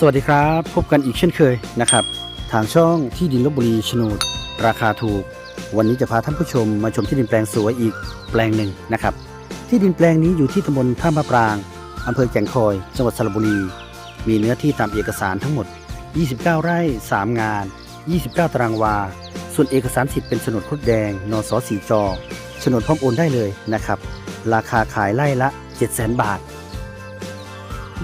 สวัสดีครับ พบกันอีกเช่นเคยนะครับ ทางช่องที่ดินลบบุรีโฉนดราคาถูก วันนี้จะพาท่านผู้ชมมาชมที่ดินแปลงสวยอีกแปลงหนึ่งนะครับ ที่ดินแปลงนี้อยู่ที่ตำบลท่ามะปรางอำเภอแก่งคอย จังหวัดสระบุรี มีเนื้อที่ตามเอกสารทั้งหมด 29 ไร่ 3 งาน 29 ตารางวา ส่วนเอกสารสิทธิ์เป็นโฉนดครุฑแดง นสสีจอโฉนดพร้อมโอนได้เลยนะครับ ราคาขายไร่ละ 700,000 บาท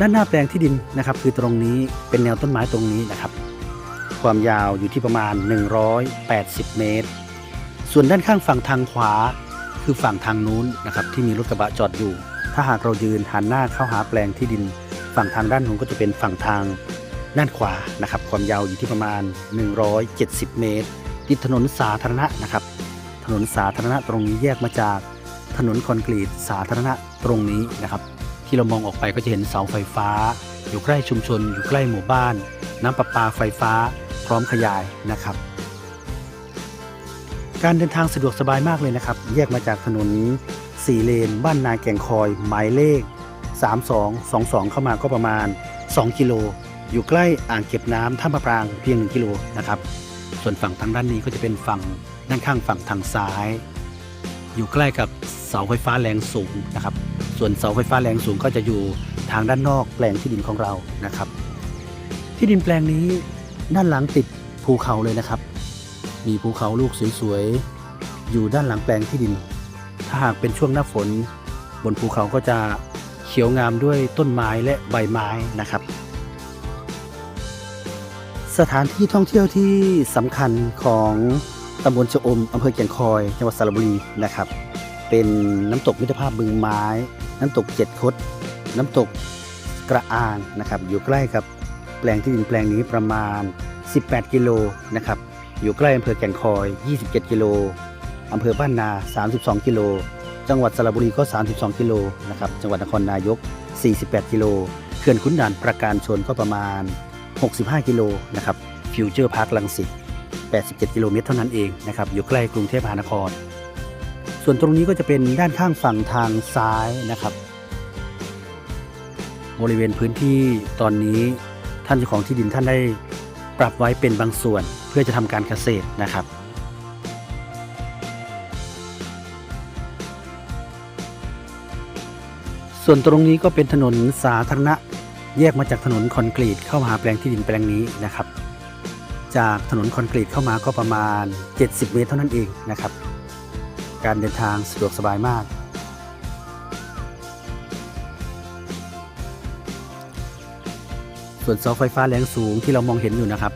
ด้านหน้าแปลงที่ดินนะครับ คือตรงนี้เป็นแนวต้นไม้ตรงนี้นะครับ ความยาวอยู่ที่ประมาณ 180 เมตร ส่วนด้านข้างฝั่งทางขวา คือฝั่งทางนู้นนะครับที่มีรถกระบะจอดอยู่ ถ้าหากเรายืนหันหน้าเข้าหาแปลงที่ดิน ฝั่งทางด้านนู้นก็จะเป็นฝั่งทางด้านขวานะครับ ความยาวอยู่ที่ประมาณ 170 เมตร ติดถนนสาธารณะนะครับ ถนนสาธารณะตรงนี้แยกมาจากถนนคอนกรีตสาธารณะตรงนี้นะครับ ที่เรามองออกไปก็จะเห็นเสาไฟฟ้า อยู่ใกล้ชุมชน อยู่ใกล้หมู่บ้าน น้ำประปาไฟฟ้า พร้อมขยายนะครับ การเดินทางสะดวกสบายมากเลยนะครับ แยกมาจากถนน4เลน บ้านนาแก่งคอย หมายเลข 3222 เข้ามาก็ประมาณ 2 กิโล อยู่ใกล้อ่างเก็บน้ำท่ามะปรางเพียง 1 กิโลนะครับ ส่วนฝั่งทางด้านนี้ก็จะเป็นฝั่งด้านข้างฝั่งทางซ้าย อยู่ใกล้กับเสาไฟฟ้าแรงสูงนะครับ ส่วนเสาไฟฟ้าแรงสูงก็จะอยู่ทางด้านนอกแปลงที่ดินของเรานะครับ ที่ดินแปลงนี้ด้านหลังติดภูเขาเลยนะครับ มีภูเขาลูกสวยๆอยู่ด้านหลังแปลงที่ดิน ถ้าหากเป็นช่วงหน้าฝน บนภูเขาก็จะเขียวงามด้วยต้นไม้และใบไม้นะครับ สถานที่ท่องเที่ยวที่สำคัญของตำบลชะอมอำเภอแก่งคอย จังหวัดสระบุรีนะครับ เป็นน้ำตกมิตรภาพบึงไม้ น้ำตกเจ็ดคด น้ำตกกระอางนะครับ อยู่ใกล้กับแปลงที่ดินแปลงนี้ประมาณ 18 กิโลนะครับ อยู่ใกล้อำเภอแก่งคอย 27 กิโลอำเภอบ้านนา 32 กิโล จังหวัดสระบุรีก็ 32 กิโลนะครับ จังหวัดนครนายก 48 กิโล เขื่อนขุนด่านประการชนก็ประมาณ 65 กิโลนะครับ ฟิวเจอร์พาร์คลังสิต87 กิโลเมตรเท่านั้นเองนะครับ อยู่ใกล้กรุงเทพมหานคร ส่วนตรงนี้ก็จะเป็นด้านข้างฝั่งทางซ้ายนะครับ บริเวณพื้นที่ตอนนี้ท่านเจ้าของที่ดินท่านได้ปรับไว้เป็นบางส่วนเพื่อจะทำการเกษตรนะครับ ส่วนตรงนี้ก็เป็นถนนสาธารณะแยกมาจากถนนคอนกรีตเข้ามาหาแปลงที่ดินแปลงนี้นะครับ จากถนนคอนกรีตเข้ามาก็ประมาณ 70 เมตรเท่านั้นเองนะครับ การเดินทางสะดวกสบายมาก ส่วนเสาไฟฟ้าแรงสูงที่เรามองเห็นอยู่นะครับ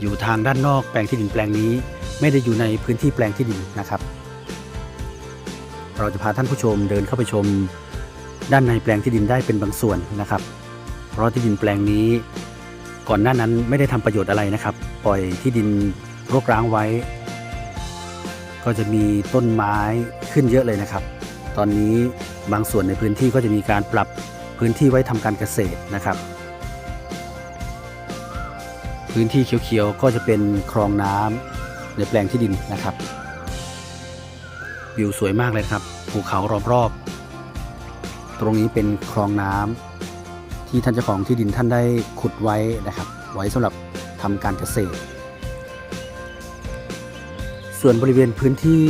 อยู่ทางด้านนอกแปลงที่ดินแปลงนี้ ไม่ได้อยู่ในพื้นที่แปลงที่ดินนะครับ เราจะพาท่านผู้ชมเดินเข้าไปชม ด้านในแปลงที่ดินได้เป็นบางส่วนนะครับ เพราะที่ดินแปลงนี้ ก่อนหน้านั้นไม่ได้ทำประโยชน์อะไรนะครับ ปล่อยที่ดินรกร้างไว้ ก็จะมีต้นไม้ขึ้นเยอะเลยนะครับ ตอนนี้บางส่วนในพื้นที่ก็จะมีการปรับพื้นที่ไว้ทำการเกษตรนะครับ พื้นที่เขียวๆก็จะเป็นคลองน้ำในแปลงที่ดินนะครับ วิวสวยมากเลยครับภูเขารอบๆ ตรงนี้เป็นคลองน้ำที่ท่านเจ้าของที่ดินท่านได้ขุดไว้นะครับ ไว้สำหรับทำการเกษตร ส่วนบริเวณพื้นที่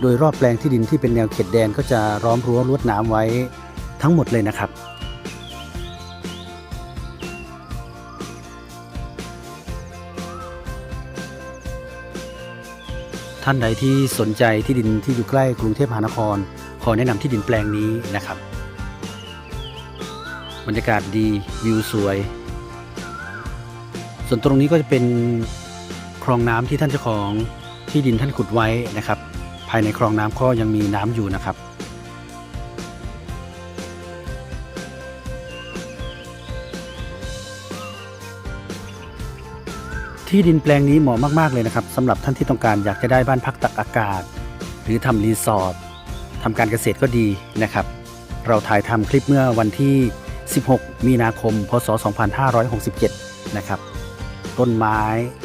โดยรอบแปลงที่ดินที่เป็นแนวเขตแดนก็จะล้อมรั้วลวดน้ำไว้ทั้งหมดเลยนะครับ ท่านใดที่สนใจที่ดินที่อยู่ใกล้กรุงเทพมหานคร ขอแนะนำที่ดินแปลงนี้นะครับ บรรยากาศดีวิวสวย ส่วนตรงนี้ก็จะเป็นคลองน้ำที่ท่านเจ้าของ ที่ดินท่านขุดไว้นะครับ ภายในคลองน้ำก็ยังมีน้ำอยู่นะครับที่ดินแปลงนี้เหมาะมาก ๆ เลยนะครับสำหรับท่านที่ต้องการอยากจะได้บ้านพักตักอากาศ หรือทำรีสอร์ททำการเกษตรก็ดีนะครับ เราถ่ายทำคลิปเมื่อวันที่ 16 มีนาคม พศ 2567 นะครับ ต้นไม้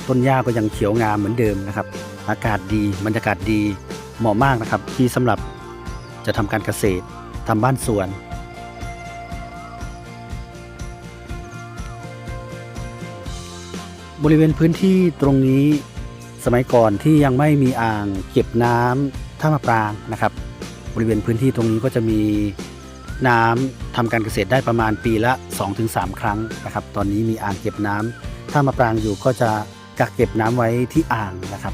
ต้นหญ้าก็ยังเขียวงามเหมือนเดิมนะครับ อากาศดีบรรยากาศดีเหมาะมากนะครับ ที่สำหรับจะทำการเกษตรทำบ้านสวน บริเวณพื้นที่ตรงนี้สมัยก่อนที่ยังไม่มีอ่างเก็บน้ำท่ามะปรางนะครับ บริเวณพื้นที่ตรงนี้ก็จะมีน้ำทำการเกษตรได้ประมาณปีละ 2-3 ครั้งนะครับ ตอนนี้มีอ่างเก็บน้ำท่ามะปรางอยู่ก็จะกักเก็บน้ำไว้ที่อ่างนะครับ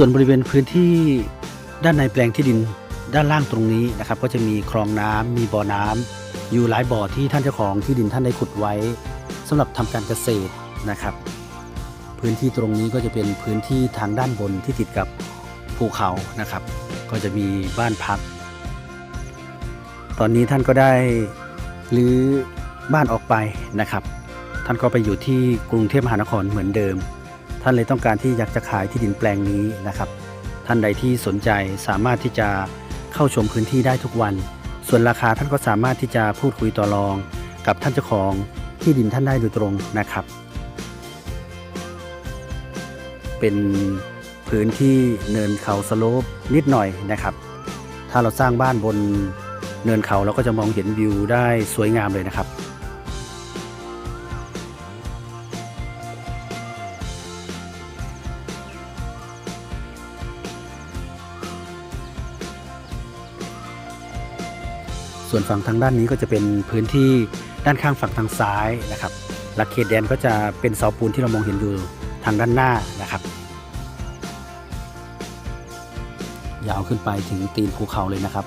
ส่วนบริเวณพื้นที่ด้านในแปลงที่ดินด้านล่างตรงนี้นะครับ ก็จะมีคลองน้ำมีบ่อน้ำอยู่หลายบ่อที่ท่านเจ้าของที่ดินท่านได้ขุดไว้สำหรับทำการเกษตรนะครับ พื้นที่ตรงนี้ก็จะเป็นพื้นที่ทางด้านบนที่ติดกับภูเขานะครับ ก็จะมีบ้านพัก ตอนนี้ท่านก็ได้รื้อบ้านออกไปนะครับ ท่านก็ไปอยู่ที่กรุงเทพมหานครเหมือนเดิมานเลยต้องการที่อยากจะขายที่ดินแปลงนี้นะครับ ท่านใดที่สนใจสามารถที่จะเข้าชมพื้นที่ได้ทุกวัน ส่วนราคาท่านก็สามารถที่จะพูดคุยต่อรอง กับท่านเจ้าของที่ดินท่านได้โดยตรงนะครับ เป็นพื้นที่เนินเขาสโลปนิดหน่อยนะครับ ถ้าเราสร้างบ้านบนเนินเขาเราก็จะมองเห็นวิวได้สวยงามเลยนะครับ ส่วนฝั่งทางด้านนี้ก็จะเป็นพื้นที่ด้านข้างฝั่งทางซ้ายนะครับหลักเขตแดนก็จะเป็นเสาปูนที่เรามองเห็นอยู่ทางด้านหน้านะครับ ยาวขึ้นไปถึงตีนภูเขาเลยนะครับ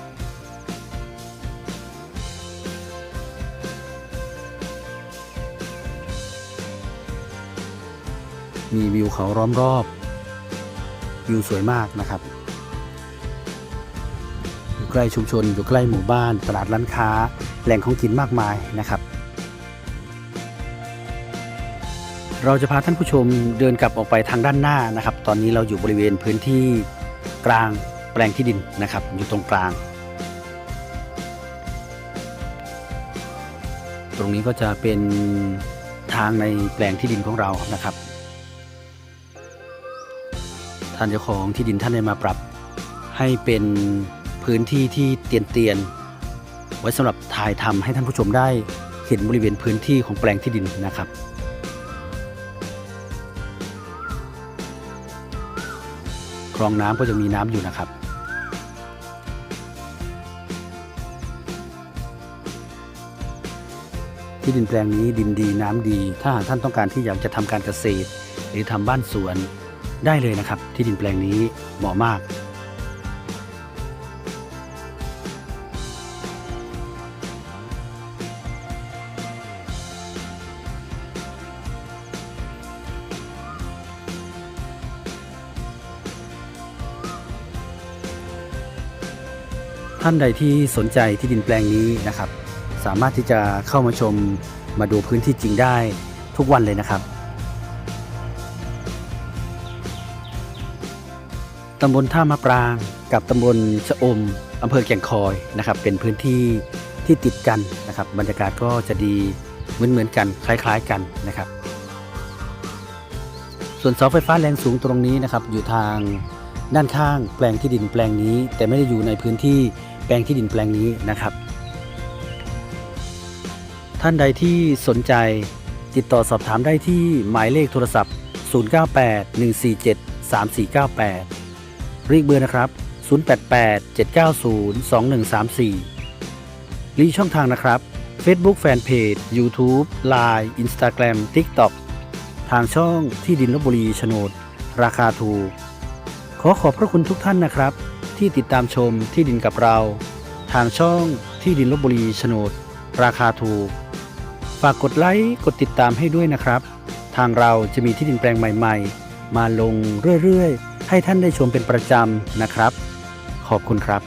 มีวิวเขาล้อมรอบ วิวสวยมากนะครับ ใกล้ชุมชน อยู่ใกล้หมู่บ้าน ตลาดร้านค้า แหล่งของกินมากมายนะครับ เราจะพาท่านผู้ชมเดินกลับออกไปทางด้านหน้านะครับ ตอนนี้เราอยู่บริเวณพื้นที่กลางแปลงที่ดินนะครับ อยู่ตรงกลาง ตรงนี้ก็จะเป็นทางในแปลงที่ดินของเรานะครับท่านเจ้าของที่ดินท่านได้มาปรับให้เป็น พื้นที่ที่เตียนเตียนๆไว้สำหรับถ่ายทำให้ท่านผู้ชมได้เห็นบริเวณพื้นที่ของแปลงที่ดินนะครับคลองน้ำก็จะมีน้ำอยู่นะครับ ที่ดินแปลงนี้ดินดีน้ำดี ถ้าหากท่านต้องการที่อยากจะทำการเกษตร หรือทำบ้านสวนได้เลยนะครับ ที่ดินแปลงนี้เหมาะมาก ท่านใดที่สนใจที่ดินแปลงนี้นะครับ สามารถที่จะเข้ามาชมมาดูพื้นที่จริงได้ทุกวันเลยนะครับตำบลท่ามะปรางกับตำบลชะอมอำเภอแก่งคอยนะครับ เป็นพื้นที่ที่ติดกันนะครับ บรรยากาศก็จะดีเหมือนเหมือนๆกันคล้าย ๆกันนะครับ ส่วนเสาไฟฟ้าแรงสูงตรงนี้นะครับ อยู่ทางด้านข้างแปลงที่ดินแปลงนี้ แต่ไม่ได้อยู่ในพื้นที่ แปลงที่ดินแปลงนี้นะครับ ท่านใดที่สนใจติดต่อสอบถามได้ที่หมายเลขโทรศัพท์ 098 147 3498 รีกเบอร์นะครับ 088 790 2134 รีช่องทางนะครับ Facebook Fanpage YouTube Line Instagram TikTok ทางช่องที่ดินลบบุรีโฉนด ราคาถูก ขอขอบพระคุณทุกท่านนะครับ ที่ติดตามชมที่ดินกับเรา ทางช่องที่ดินลบบุรีโฉนด ราคาถูก ฝากกดไลค์กดติดตามให้ด้วยนะครับ ทางเราจะมีที่ดินแปลงใหม่ ๆ มาลงเรื่อยๆ ให้ท่านได้ชมเป็นประจำนะครับ ขอบคุณครับ